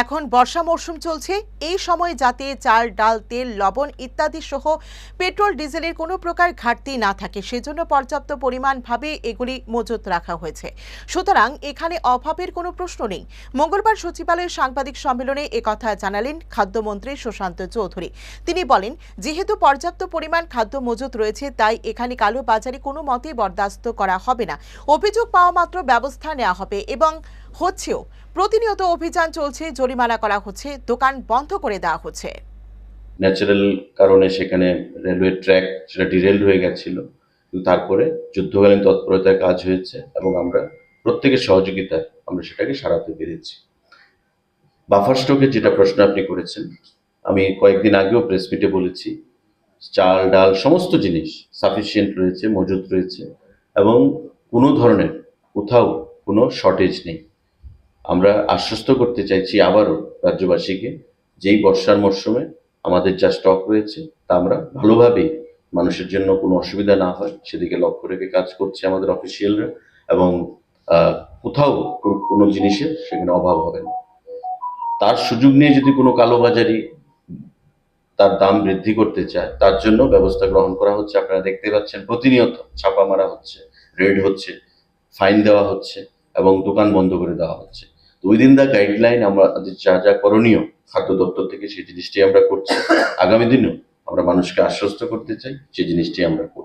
এখন বর্ষা মরশুম চলছে। এই সময় যাতে চাল, ডাল, তেল, লবণ ইত্যাদি সহ পেট্রোল, ডিজেলের কোনো প্রকার ঘাটতি না থাকে, সেজন্য পর্যাপ্ত পরিমাণভাবে এগুলি মজুত রাখা হয়েছে। সুতরাং এখানে অভাবের কোনো প্রশ্ন নেই। মঙ্গলবার সচিবালয়ের সাংবাদিক সম্মেলনে একথা জানালেন খাদ্যমন্ত্রী সুশান্ত চৌধুরী। তিনি বলেন, যেহেতু পর্যাপ্ত পরিমাণ খাদ্য মজুত রয়েছে, তাই এখানে কালো বাজারে কোনো মতেই বরদাস্ত করা হবে না। অভিযোগ পাওয়া মাত্র ব্যবস্থা নেওয়া হবে এবং হচ্ছেও। প্রতিনিয়ত অভিযান চলছে, জরিমানা করা হচ্ছে, দোকান বন্ধ করে দেওয়া হচ্ছে। ন্যাচারাল কারণে সেখানে রেলওয়ে ট্র্যাক সেটা ডিরেল হয়ে গেছিল, কিন্তু তারপরে যুদ্ধকালীন তৎপরতায় কাজ হয়েছে এবং আমরা প্রত্যেকের সহযোগিতায় আমরা সেটাকে সারাতে পেরেছি। বাফার স্টকের যেটা প্রশ্ন আপনি করেছেন, আমি কয়েকদিন আগেও প্রেস মিটে বলেছি, চাল, ডাল, সমস্ত জিনিস সাফিসিয়েন্ট রয়েছে, মজুত রয়েছে এবং কোনো ধরনের কোথাও কোনো শর্টেজ নেই। আমরা আশ্বস্ত করতে চাইছি আবারও রাজ্যবাসীকে, যেই বর্ষার মরশুমে আমাদের যা স্টক রয়েছে, তা আমরা ভালোভাবেই মানুষের জন্য কোনো অসুবিধা না হয়, সেদিকে লক্ষ্য রেখে কাজ করছে আমাদের অফিসিয়ালরা এবং কোথাও কোনো জিনিসের সেখানে অভাব হবে না। তার সুযোগ নিয়ে যদি কোনো কালোবাজারি তার দাম বৃদ্ধি করতে চায়, তার জন্য ব্যবস্থা গ্রহণ করা হচ্ছে। আপনারা দেখতে পাচ্ছেন প্রতিনিয়ত ছাপা মারা হচ্ছে, রেড হচ্ছে, ফাইন দেওয়া হচ্ছে এবং দোকান বন্ধ করে দেওয়া হচ্ছে। তো উইদিন দ্য গাইডলাইন আমরা যা যা করণীয় খাদ্য দপ্তর থেকে সেই জিনিসটি আমরা করছি। আগামী দিনেও আমরা মানুষকে আশ্বস্ত করতে চাই, সেই জিনিসটি আমরা করব